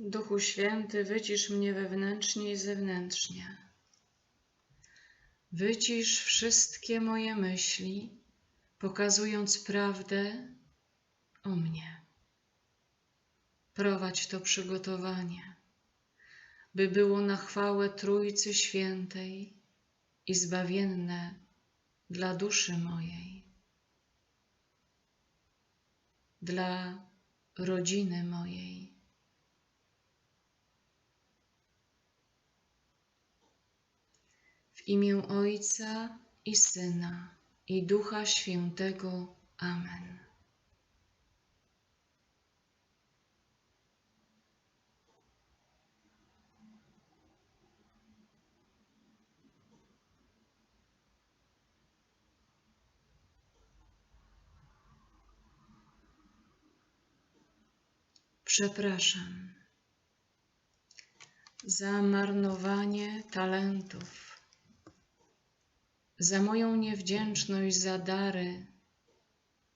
Duchu Święty, wycisz mnie wewnętrznie i zewnętrznie. Wycisz wszystkie moje myśli, pokazując prawdę o mnie. Prowadź to przygotowanie, by było na chwałę Trójcy Świętej i zbawienne dla duszy mojej, dla rodziny mojej. W imię Ojca i Syna i Ducha Świętego. Amen. Przepraszam za marnowanie talentów, za moją niewdzięczność za dary,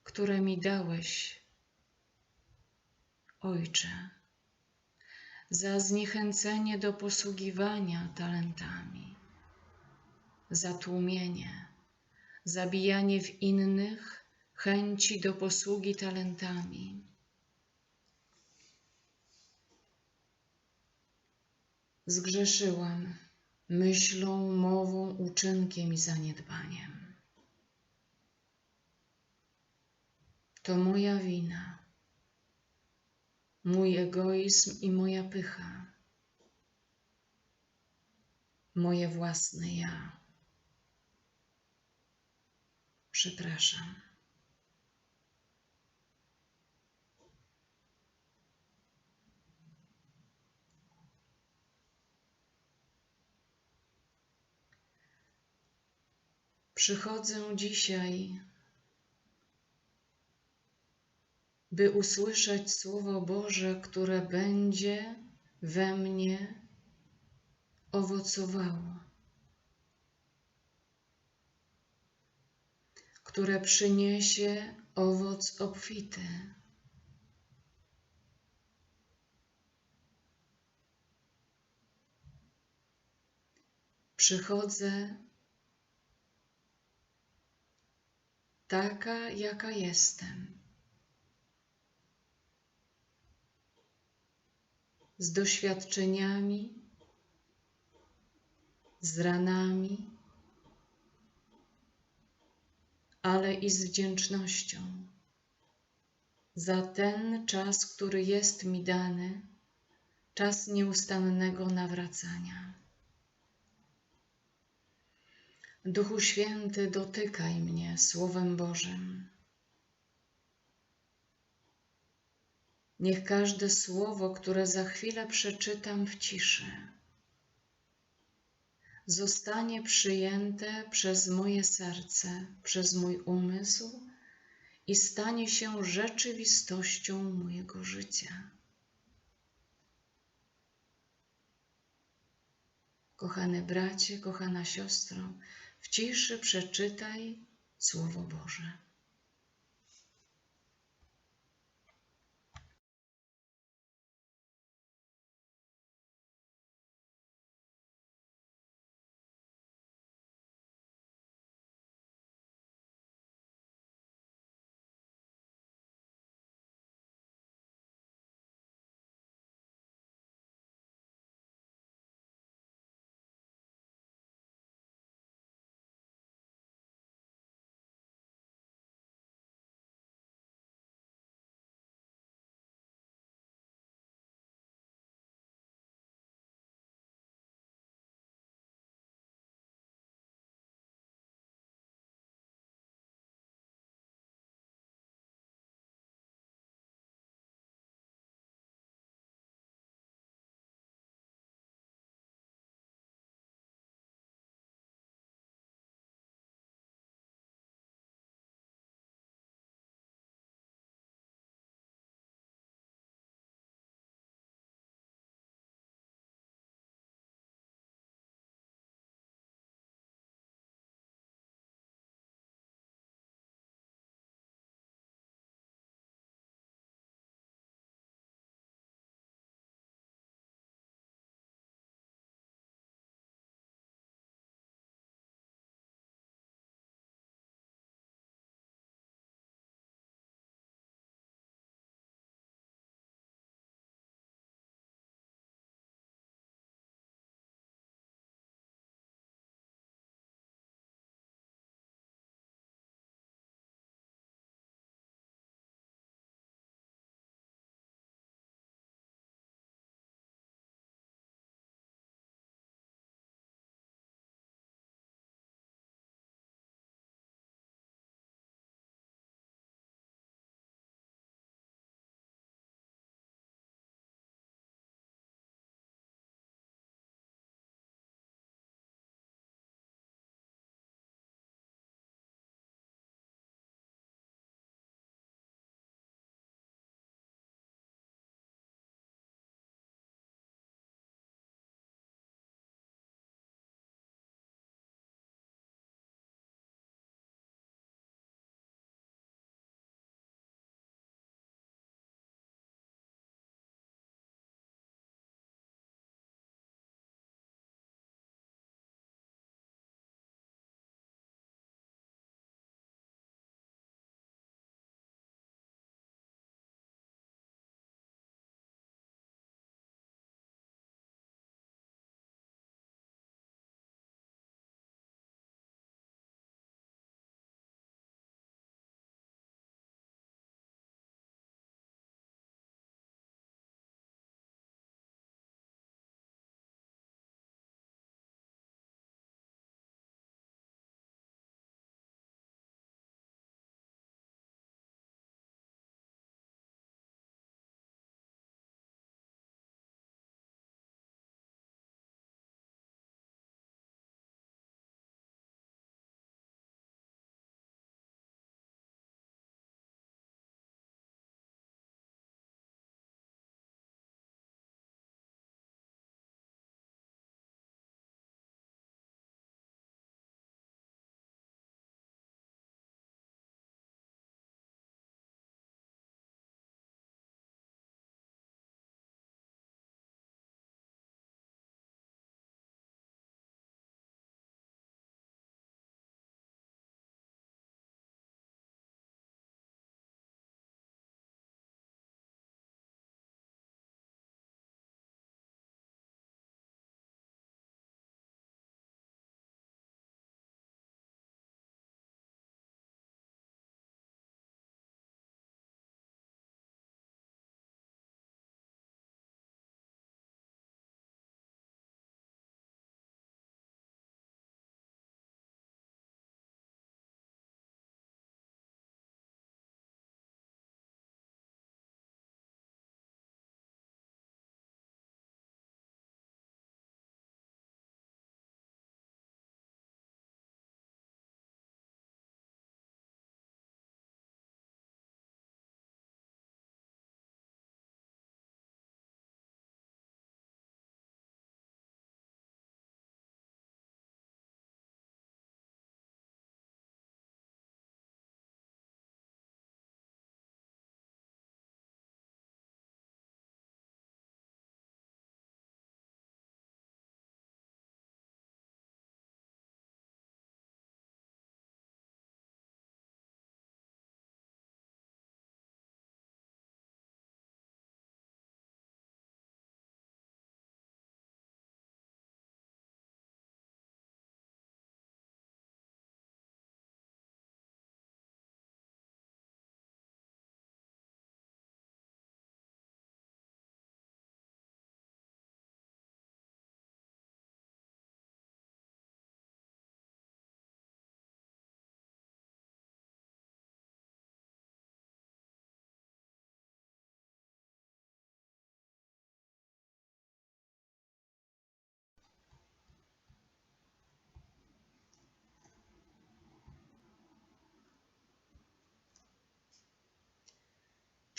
które mi dałeś, Ojcze, za zniechęcenie do posługiwania talentami, za tłumienie, zabijanie w innych chęci do posługi talentami. Zgrzeszyłam myślą, mową, uczynkiem i zaniedbaniem. To moja wina, mój egoizm i moja pycha, moje własne ja. Przepraszam. Przychodzę dzisiaj, by usłyszeć Słowo Boże, które będzie we mnie owocowało, które przyniesie owoc obfity. Przychodzę taka, jaka jestem. Z doświadczeniami, z ranami, ale i z wdzięcznością za ten czas, który jest mi dany, czas nieustannego nawracania. Duchu Święty, dotykaj mnie Słowem Bożym. Niech każde słowo, które za chwilę przeczytam w ciszy, zostanie przyjęte przez moje serce, przez mój umysł i stanie się rzeczywistością mojego życia. Kochany bracie, kochana siostro, w ciszy przeczytaj Słowo Boże.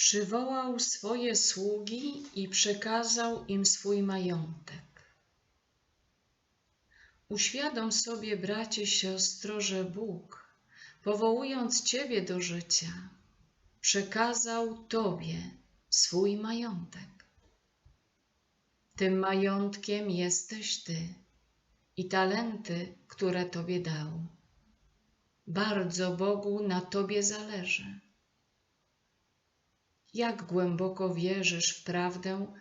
Przywołał swoje sługi i przekazał im swój majątek. Uświadom sobie, bracie, siostro, że Bóg, powołując Ciebie do życia, przekazał Tobie swój majątek. Tym majątkiem jesteś Ty i talenty, które Tobie dał. Bardzo Bogu na Tobie zależy. Jak głęboko wierzysz w prawdę,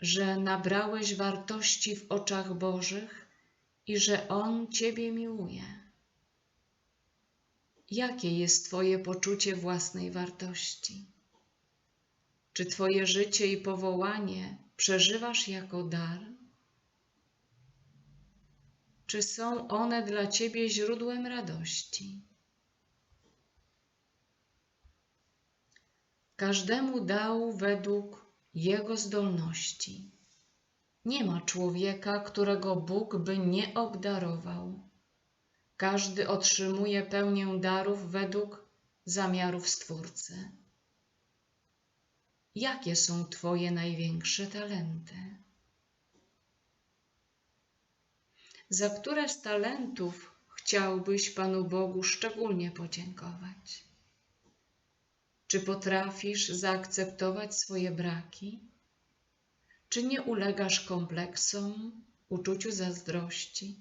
że nabrałeś wartości w oczach Bożych i że On Ciebie miłuje? Jakie jest Twoje poczucie własnej wartości? Czy Twoje życie i powołanie przeżywasz jako dar? Czy są one dla Ciebie źródłem radości? Każdemu dał według jego zdolności. Nie ma człowieka, którego Bóg by nie obdarował. Każdy otrzymuje pełnię darów według zamiarów Stwórcy. Jakie są Twoje największe talenty? Za które z talentów chciałbyś Panu Bogu szczególnie podziękować? Czy potrafisz zaakceptować swoje braki? Czy nie ulegasz kompleksom, uczuciu zazdrości?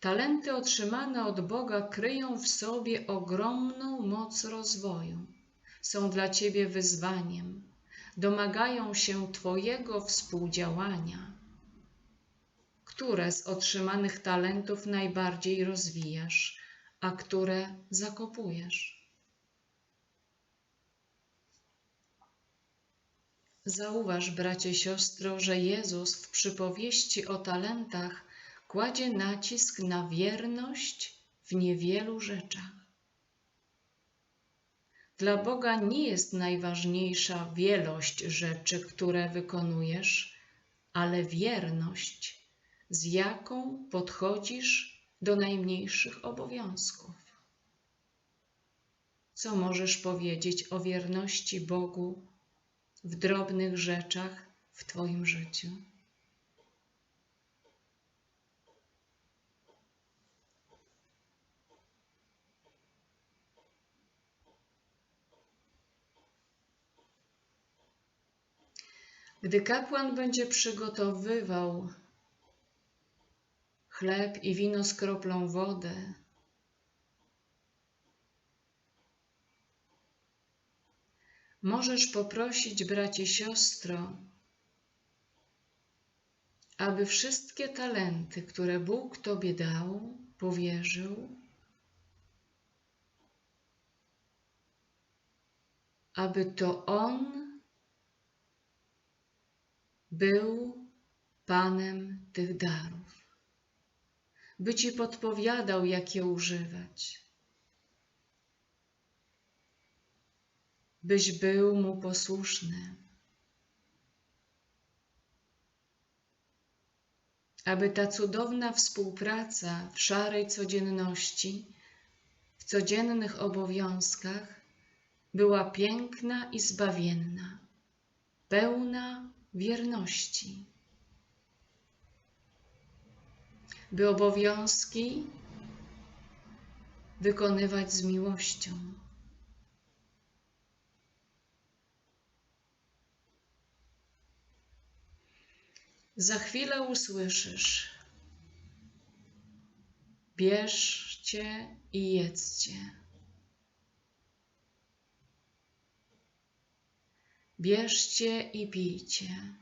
Talenty otrzymane od Boga kryją w sobie ogromną moc rozwoju. Są dla Ciebie wyzwaniem, domagają się Twojego współdziałania. Które z otrzymanych talentów najbardziej rozwijasz, a które zakopujesz? Zauważ, bracie, siostro, że Jezus w przypowieści o talentach kładzie nacisk na wierność w niewielu rzeczach. Dla Boga nie jest najważniejsza wielość rzeczy, które wykonujesz, ale wierność, z jaką podchodzisz do najmniejszych obowiązków. Co możesz powiedzieć o wierności Bogu w drobnych rzeczach w Twoim życiu. Gdy kapłan będzie przygotowywał chleb i wino z kroplą wody, Możesz poprosić, bracie, siostro, aby wszystkie talenty, które Bóg Tobie dał, powierzył, aby to On był Panem tych darów, by Ci podpowiadał, jak je używać byś był mu posłuszny. Aby ta cudowna współpraca w szarej codzienności, w codziennych obowiązkach była piękna i zbawienna, pełna wierności. By obowiązki wykonywać z miłością. Za chwilę usłyszysz. Bierzcie i jedzcie. Bierzcie i pijcie.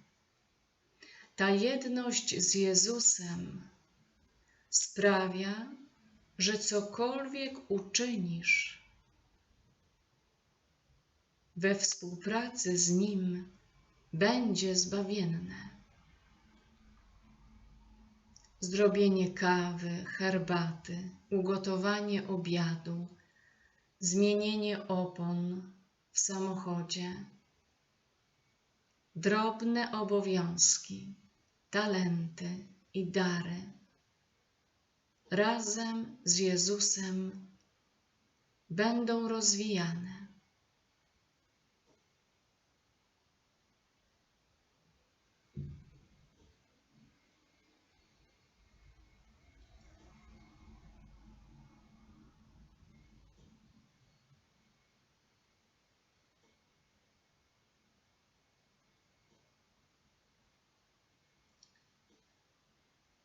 Ta jedność z Jezusem sprawia, że cokolwiek uczynisz we współpracy z Nim będzie zbawienne zrobienie kawy, herbaty, ugotowanie obiadu, zmienienie opon w samochodzie, drobne obowiązki, talenty i dary. Razem z Jezusem będą rozwijane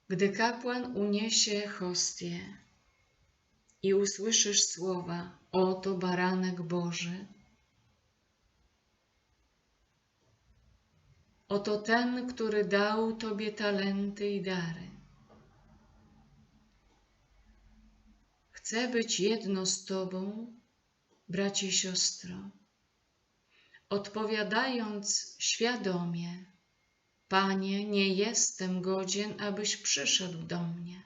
Gdy kapłan uniesie hostię i usłyszysz słowa: Oto baranek Boży, oto ten, który dał Tobie talenty i dary. Chcę być jedno z Tobą, bracie i siostro, odpowiadając świadomie, Panie, nie jestem godzien, abyś przyszedł do mnie,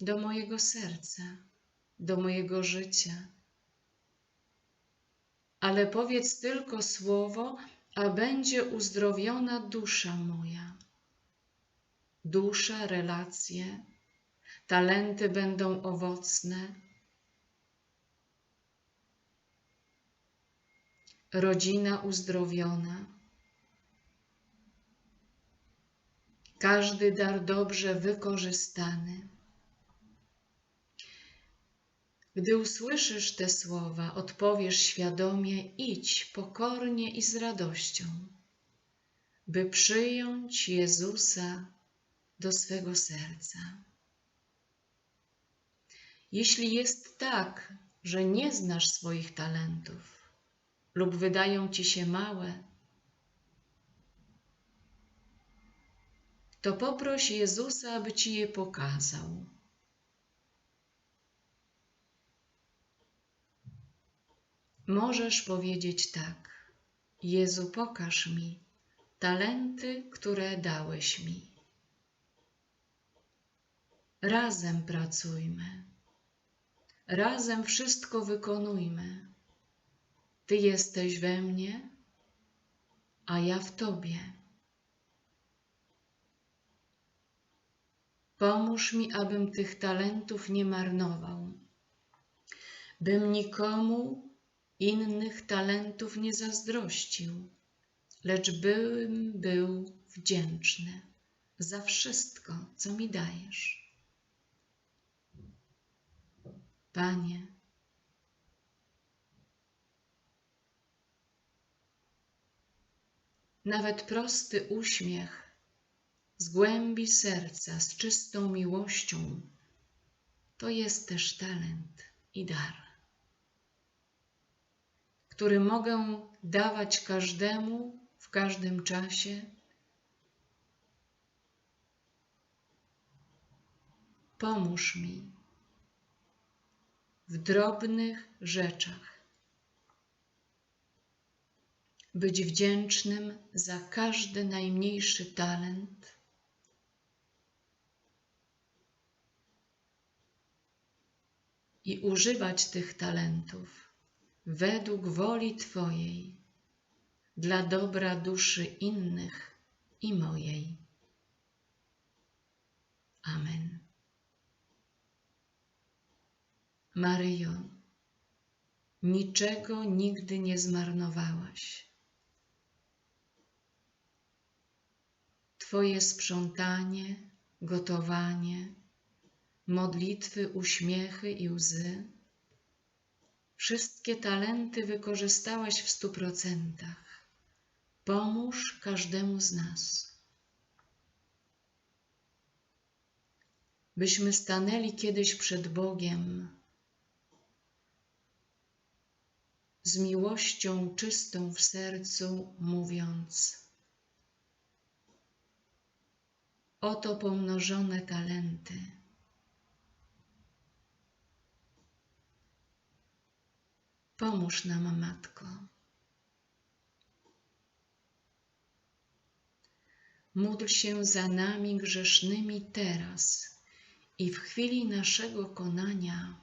do mojego serca, do mojego życia. Ale powiedz tylko słowo, a będzie uzdrowiona dusza moja. Dusza, relacje, talenty będą owocne. Rodzina uzdrowiona. Każdy dar dobrze wykorzystany. Gdy usłyszysz te słowa, odpowiesz świadomie: idź pokornie i z radością, by przyjąć Jezusa do swego serca. Jeśli jest tak, że nie znasz swoich talentów lub wydają ci się małe, to poproś Jezusa, aby ci je pokazał. Możesz powiedzieć tak: Jezu, pokaż mi talenty, które dałeś mi. Razem pracujmy, razem wszystko wykonujmy. Ty jesteś we mnie, a ja w Tobie. Pomóż mi, abym tych talentów nie marnował, bym nikomu innych talentów nie zazdrościł, lecz bym był wdzięczny za wszystko, co mi dajesz. Panie, nawet prosty uśmiech z głębi serca, z czystą miłością, to jest też talent i dar który mogę dawać każdemu w każdym czasie. Pomóż mi w drobnych rzeczach być wdzięcznym za każdy najmniejszy talent. I używać tych talentów według woli Twojej, dla dobra duszy innych i mojej. Amen. Maryjo, niczego nigdy nie zmarnowałaś. Twoje sprzątanie, gotowanie, modlitwy, uśmiechy i łzy Wszystkie talenty wykorzystałaś w stu procentach. Pomóż każdemu z nas. Byśmy stanęli kiedyś przed Bogiem z miłością czystą w sercu, mówiąc: Oto pomnożone talenty Pomóż nam, Matko. Módl się za nami grzesznymi teraz i w chwili naszego konania.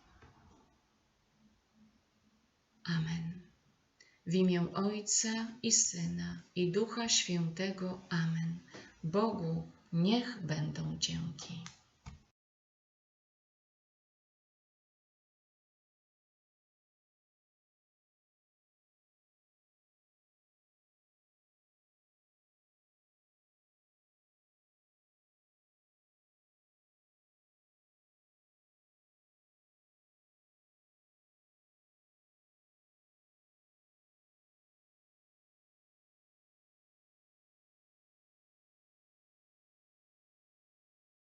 Amen. W imię Ojca i Syna i Ducha Świętego. Amen. Bogu niech będą dzięki.